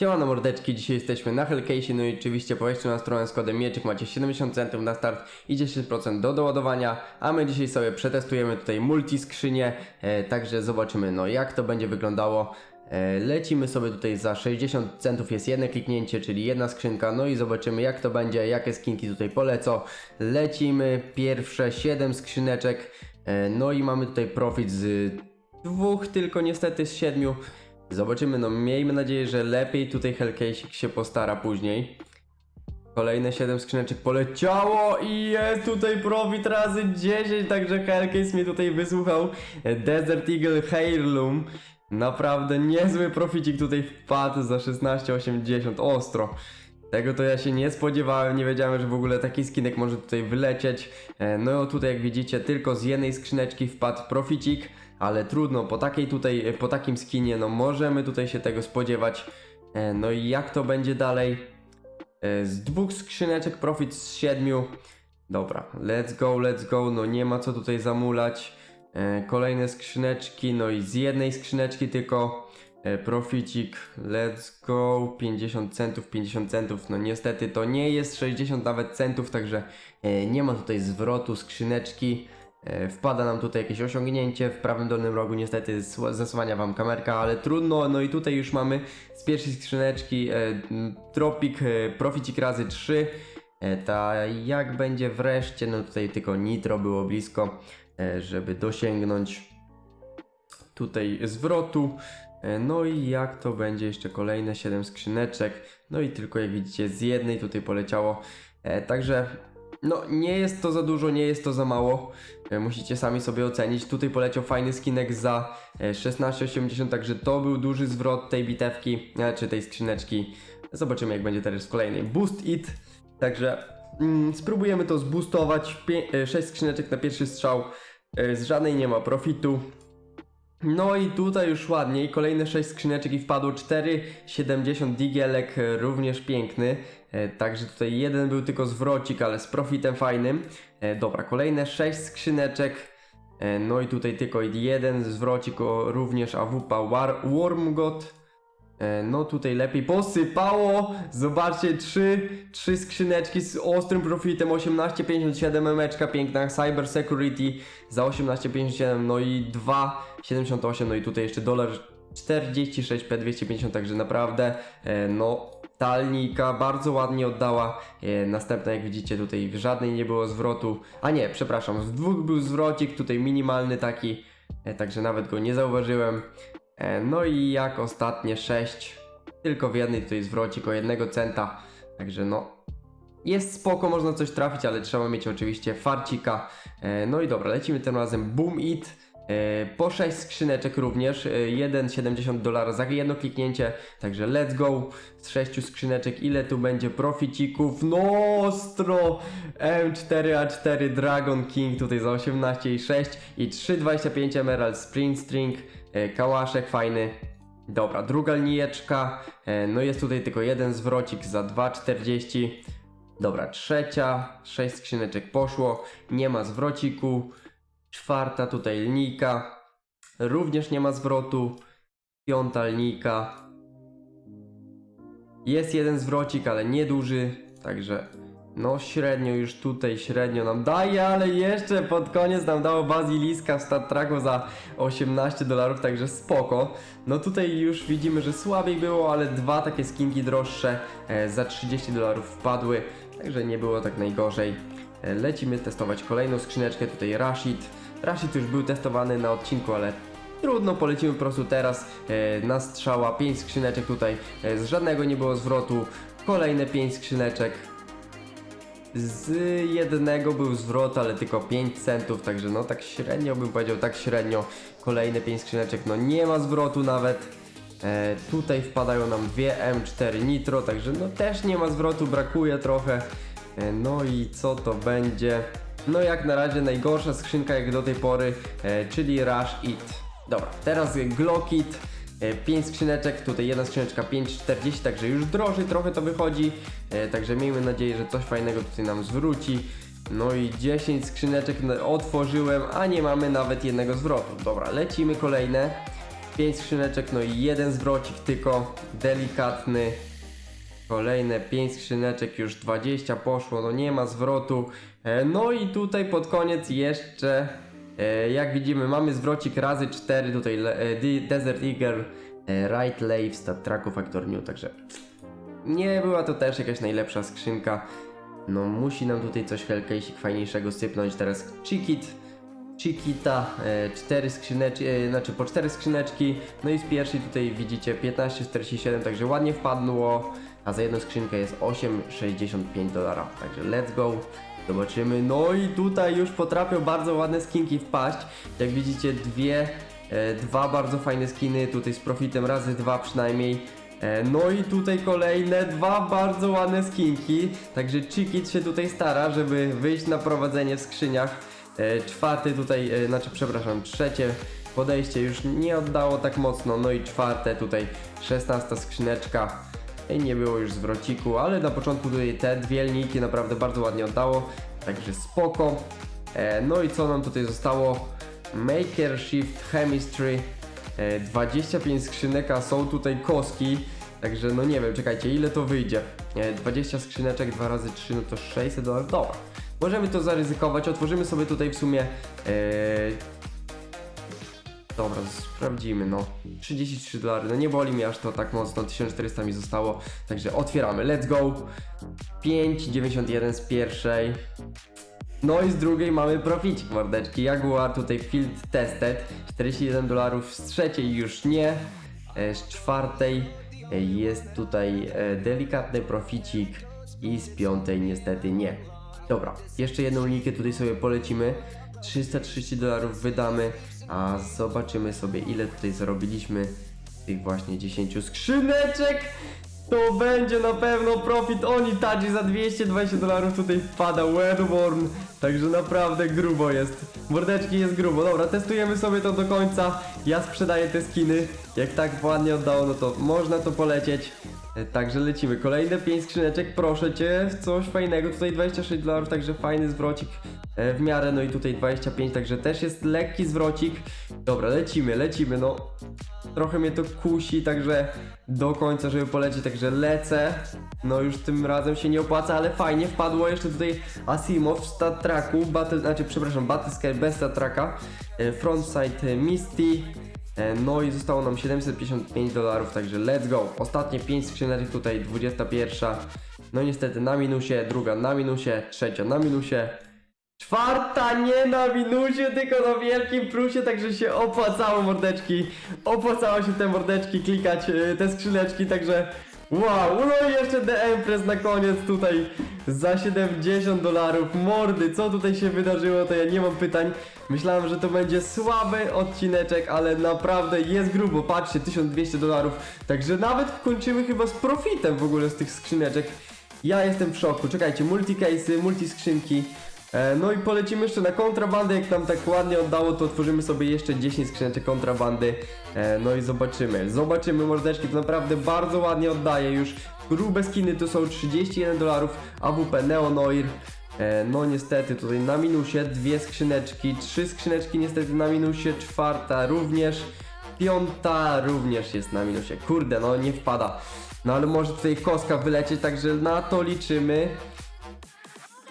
Siemano mordeczki, dzisiaj jesteśmy na Hellcase, no i oczywiście po na stronę z kodem mieczyk macie 70 centów na start i 10% do doładowania, a my dzisiaj sobie przetestujemy tutaj multi skrzynię, e, także zobaczymy no jak to będzie wyglądało. E, lecimy sobie tutaj za 60 centów jest jedno kliknięcie, czyli jedna skrzynka, no i zobaczymy jak to będzie, jakie skinki tutaj polecą. Lecimy, pierwsze 7 skrzyneczek, e, no i mamy tutaj profit z dwóch tylko niestety z siedmiu. Zobaczymy, no miejmy nadzieję, że lepiej tutaj Hellcase się postara później. Kolejne 7 skrzyneczek poleciało i jest tutaj profit razy 10, także Hellcase mnie tutaj wysłuchał. Desert Eagle Heirloom. Naprawdę niezły proficik tutaj wpadł za 16,80, ostro. Tego to ja się nie spodziewałem, nie wiedziałem, że w ogóle taki skinek może tutaj wylecieć. E, No tutaj jak widzicie, tylko z jednej skrzyneczki wpadł proficik, ale trudno, po takiej tutaj, po takim skinie, no możemy tutaj się tego spodziewać. E, No i jak to będzie dalej? E, Z dwóch skrzyneczek profit z siedmiu. Dobra, let's go, let's go, no nie ma co tutaj zamulać. E, Kolejne skrzyneczki, no i z jednej skrzyneczki tylko e, proficik, let's go, 50 centów, 50 centów, no niestety to nie jest 60 nawet centów, także e, nie ma tutaj zwrotu skrzyneczki. E, Wpada nam tutaj jakieś osiągnięcie w prawym dolnym rogu, niestety sła- zasłania wam kamerka, ale trudno. No i tutaj już mamy z pierwszej skrzyneczki e, m, Tropic, e, proficik razy 3. E, ta jak będzie wreszcie, no tutaj tylko nitro było blisko, e, żeby dosięgnąć tutaj zwrotu. E, No i jak to będzie jeszcze kolejne 7 skrzyneczek. No i tylko jak widzicie z jednej tutaj poleciało. E, Także no nie jest to za dużo, nie jest to za mało. E, Musicie sami sobie ocenić. Tutaj poleciał fajny skinek za e, 16,80, także to był duży zwrot tej bitewki, e, czy tej skrzyneczki. Zobaczymy jak będzie teraz w kolejnej. Boost it. Także mm, spróbujemy to zboostować. 6 skrzyneczek na pierwszy strzał. E, Z żadnej nie ma profitu. No i tutaj już ładniej, kolejne 6 skrzyneczek i wpadło 4,70 digielek, e, również piękny. E, Także tutaj jeden był tylko zwrocik, ale z profitem fajnym. E, Dobra, kolejne 6 skrzyneczek. E, No i tutaj tylko jeden zwrocik, również AWP War, Wormgot. No tutaj lepiej posypało. Zobaczcie, trzy, trzy skrzyneczki z ostrym profitem 18,57 emeczka piękna, Cyber Security za 18,57 no i 2,78 no i tutaj jeszcze dolar 46 P250 także naprawdę no talnika bardzo ładnie oddała e, następna jak widzicie tutaj w żadnej nie było zwrotu a nie przepraszam w dwóch był zwrocik tutaj minimalny taki e, także nawet go nie zauważyłem E, No i jak ostatnie 6, tylko w jednej tutaj zwrocik o jednego centa, także no jest spoko, można coś trafić, ale trzeba mieć oczywiście farcika. E, No i dobra, lecimy tym razem Boom It. E, Po 6 skrzyneczek również, e, 1,70 dolara za jedno kliknięcie, także let's go. Z 6 skrzyneczek, ile tu będzie proficików? No ostro! M4A4 Dragon King tutaj za 18,6 i 3,25 Emerald Sprint String, e, kałaszek fajny. Dobra, druga linijeczka, e, no jest tutaj tylko jeden zwrocik za 2,40. Dobra, trzecia, 6 skrzyneczek poszło, nie ma zwrociku. Czwarta tutaj linijka, również nie ma zwrotu. Piąta linijka. Jest jeden zwrocik, ale nieduży, także no średnio już tutaj, średnio nam daje, ale jeszcze pod koniec nam dało Baziliska w Star za 18 dolarów, także spoko. No tutaj już widzimy, że słabiej było, ale dwa takie skinki droższe e, za 30 dolarów wpadły, także nie było tak najgorzej. E, lecimy testować kolejną skrzyneczkę, tutaj Rashid. Rashid już był testowany na odcinku, ale Trudno, polecimy po prostu teraz e, na strzała 5 skrzyneczek tutaj, e, z żadnego nie było zwrotu, kolejne 5 skrzyneczek. Z jednego był zwrot, ale tylko 5 centów, także no tak średnio bym powiedział, tak średnio. Kolejne 5 skrzyneczek, no nie ma zwrotu nawet. E, tutaj wpadają nam dwie M4 Nitro, także no też nie ma zwrotu, brakuje trochę. E, no i co to będzie? No jak na razie najgorsza skrzynka jak do tej pory, e, czyli Rush It. Dobra, teraz Glockit. 5 skrzyneczek, tutaj jedna skrzyneczka 5,40, także już drożej trochę to wychodzi. E, także miejmy nadzieję, że coś fajnego tutaj nam zwróci. No i 10 skrzyneczek otworzyłem, a nie mamy nawet jednego zwrotu. Dobra, lecimy kolejne. 5 skrzyneczek, no i jeden zwrocik tylko, delikatny. Kolejne 5 skrzyneczek, już 20 poszło, no nie ma zwrotu. E, No i tutaj pod koniec jeszcze, e, jak widzimy, mamy zwrocik razy 4, tutaj e, De- Desert Eagle, Right Lave, Stat Tracku Factor New, także nie była to też jakaś najlepsza skrzynka. No musi nam tutaj coś Hellcase'ik fajniejszego sypnąć. Teraz Chiquit, Chiquita, e, cztery skrzyneczki, e, znaczy po cztery skrzyneczki. No i z pierwszej tutaj widzicie 15,47, także ładnie wpadło. A za jedną skrzynkę jest 8,65 dolara. Także let's go. Zobaczymy. No i tutaj już potrafią bardzo ładne skinki wpaść. Jak widzicie dwie, e, dwa bardzo fajne skiny. Tutaj z profitem razy dwa przynajmniej. E, No i tutaj kolejne dwa bardzo ładne skinki. Także Chiquit się tutaj stara, żeby wyjść na prowadzenie w skrzyniach. E, Czwarty tutaj, e, znaczy przepraszam, trzecie podejście już nie oddało tak mocno. No i czwarte tutaj, szesnasta skrzyneczka. I nie było już zwrociku, ale na początku tutaj te dwie linijki naprawdę bardzo ładnie oddało. Także spoko. E, No i co nam tutaj zostało? Maker Shift Chemistry. E, 25 skrzynek, a są tutaj koski. Także no nie wiem, czekajcie, ile to wyjdzie? E, 20 skrzyneczek, 2 razy 3, no to 600 dolarów. Dobra. Możemy to zaryzykować. Otworzymy sobie tutaj w sumie. E, Dobra, sprawdzimy, no. 33 dolary, no nie boli mnie aż to tak mocno, 1400 mi zostało, także otwieramy, let's go. 5,91 z pierwszej. No i z drugiej mamy proficik mordeczki, Jaguar tutaj field tested, 41 dolarów, z trzeciej już nie, E, z czwartej e, jest tutaj delikatny proficik i z piątej niestety nie. Dobra, jeszcze jedną linijkę tutaj sobie polecimy, 330 dolarów wydamy, a zobaczymy sobie ile tutaj zarobiliśmy tych właśnie 10 skrzyneczek. To będzie na pewno profit Onitaji za 220 dolarów tutaj wpada Wellborn, także naprawdę grubo jest. Mordeczki jest grubo. Dobra, testujemy sobie to do końca. Ja sprzedaję te skiny. Jak tak ładnie oddało, no to można to polecieć. E, Także lecimy. Kolejne 5 skrzyneczek, proszę cię, coś fajnego. Tutaj 26 dolarów, także fajny zwrocik e, w miarę. No i tutaj 25, także też jest lekki zwrocik. Dobra, lecimy, lecimy, no. Trochę mnie to kusi, także do końca, żeby polecieć, także lecę. No już tym razem się nie opłaca, ale fajnie wpadło jeszcze tutaj Asimov w stat tracku, battle, znaczy przepraszam, Battle Sky bez stat tracka, e, frontside Misty, no i zostało nam 755 dolarów, także let's go. Ostatnie 5 skrzyneczek tutaj, 21. No niestety na minusie, druga na minusie, trzecia na minusie. Czwarta nie na minusie, tylko na wielkim plusie, także się opłacało mordeczki. Opłacało się te mordeczki klikać, e, te skrzyneczki, także wow, no i jeszcze The Empress na koniec tutaj za 70 dolarów. Mordy, co tutaj się wydarzyło, to ja nie mam pytań. Myślałem, że to będzie słaby odcineczek, ale naprawdę jest grubo. Patrzcie, 1200 dolarów, także nawet kończymy chyba z profitem w ogóle z tych skrzyneczek. Ja jestem w szoku. Czekajcie, multicase'y, multiskrzynki. E, No i polecimy jeszcze na kontrabandę, jak nam tak ładnie oddało, to otworzymy sobie jeszcze 10 skrzyneczek kontrabandy. E, No i zobaczymy. Zobaczymy mordeczki, to naprawdę bardzo ładnie oddaje już. Grube skiny to są 31 dolarów, AWP Neonoir. E, No niestety tutaj na minusie dwie skrzyneczki, trzy skrzyneczki niestety na minusie, czwarta również, piąta również jest na minusie. Kurde, no nie wpada. No ale może tutaj koska wylecieć, także na to liczymy.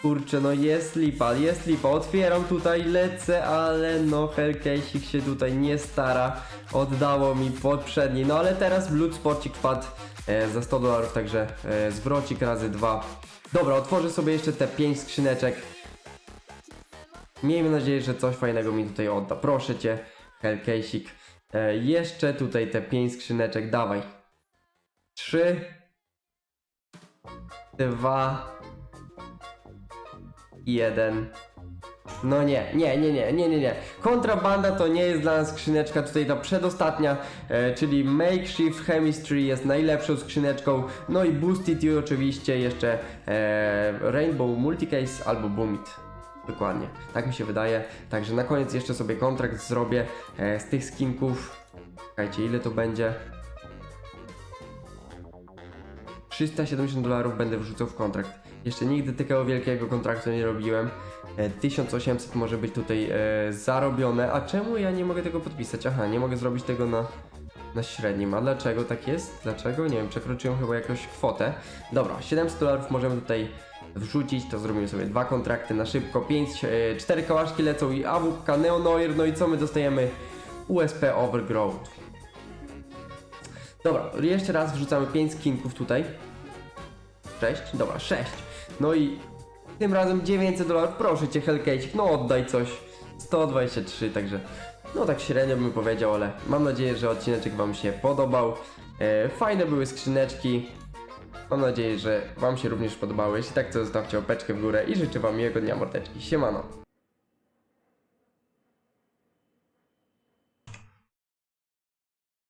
Kurczę, no jest lipa, jest lipa. Otwieram tutaj, lecę, ale no Hellcase'ik się tutaj nie stara. Oddało mi poprzedni, no ale teraz Blood Sporcik wpadł e, za 100 dolarów, także e, zwrocik razy dwa. Dobra, otworzę sobie jeszcze te 5 skrzyneczek. Miejmy nadzieję, że coś fajnego mi tutaj odda. Proszę cię, Hellcase'ik. E, jeszcze tutaj te 5 skrzyneczek, dawaj. 3 2 jeden. No nie, nie, nie, nie, nie, nie, nie. Kontrabanda to nie jest dla nas skrzyneczka, tutaj ta przedostatnia, e, czyli Makeshift Chemistry jest najlepszą skrzyneczką. No i Boosted i oczywiście jeszcze e, Rainbow Multicase albo Boomit. Dokładnie, tak mi się wydaje. Także na koniec jeszcze sobie kontrakt zrobię e, z tych skinków. Czekajcie, ile to będzie? 370 dolarów będę wrzucał w kontrakt. Jeszcze nigdy takiego wielkiego kontraktu nie robiłem. E, 1800 może być tutaj e, zarobione. A czemu ja nie mogę tego podpisać? Aha, nie mogę zrobić tego na na średnim. A dlaczego tak jest? Dlaczego? Nie wiem, przekroczyłem chyba jakąś kwotę. Dobra, 700 dolarów możemy tutaj wrzucić, to zrobimy sobie dwa kontrakty na szybko, 5, 4 kałaszki lecą i AWP, Neonoir, no i co my dostajemy? USP Overgrowth. Dobra, jeszcze raz wrzucamy 5 skinków tutaj. 6? Dobra, 6. No i tym razem 900 dolarów, proszę cię Hellcase, no oddaj coś. 123, także no tak średnio bym powiedział, ale mam nadzieję, że odcineczek wam się podobał. E, fajne były skrzyneczki. Mam nadzieję, że wam się również podobały. Jeśli tak, to zostawcie opeczkę w górę i życzę wam miłego dnia mordeczki. Siemano.